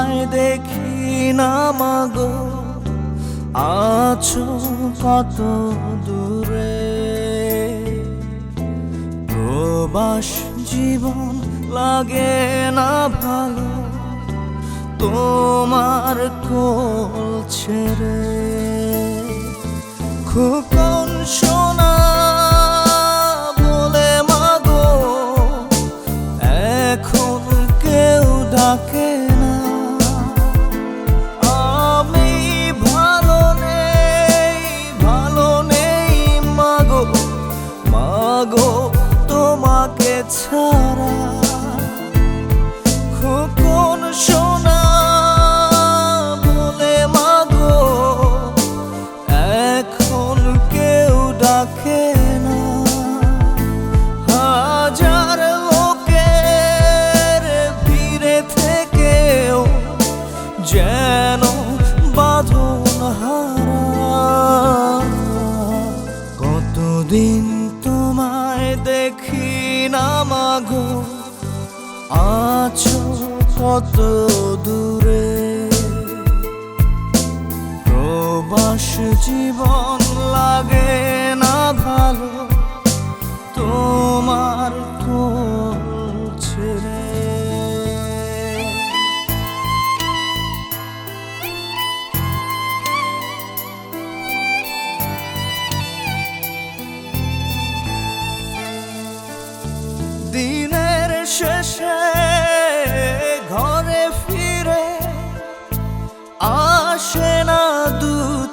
তোমায় দেখি না মাগ। আছো কত দূরে। প্রবাস জীবন লাগে না ভালো। তোমার কোল ছেড়ে খুব কোন কত দূরে। প্রবাস জীবন লাগে না ভালো। তোমার তো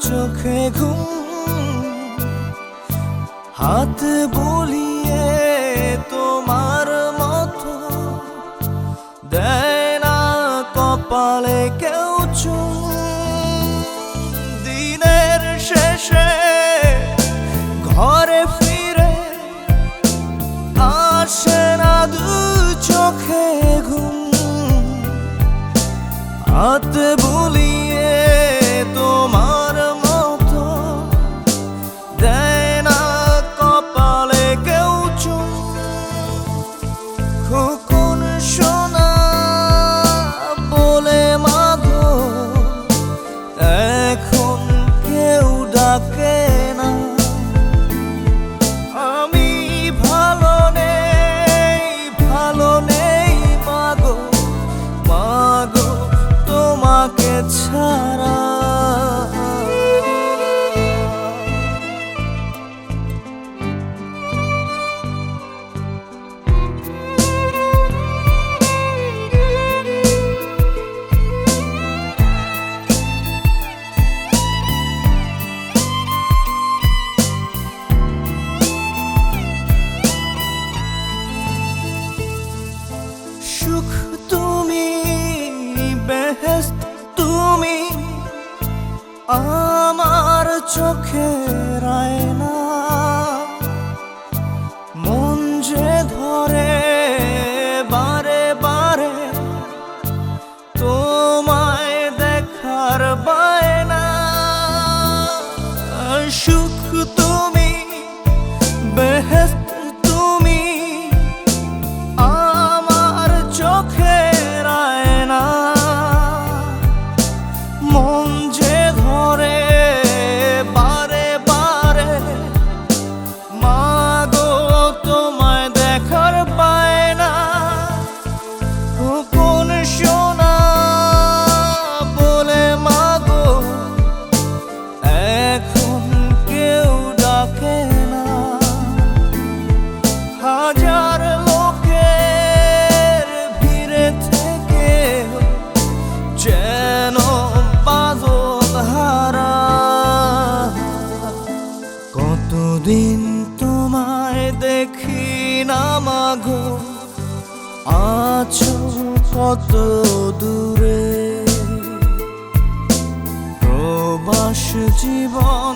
চোখে ঘুম। হাত বুলিয়ে তোমার মত। দেয় না কপালে কেউ çok her ay না মাগো আছো কত দূরে। প্রবাস জীবন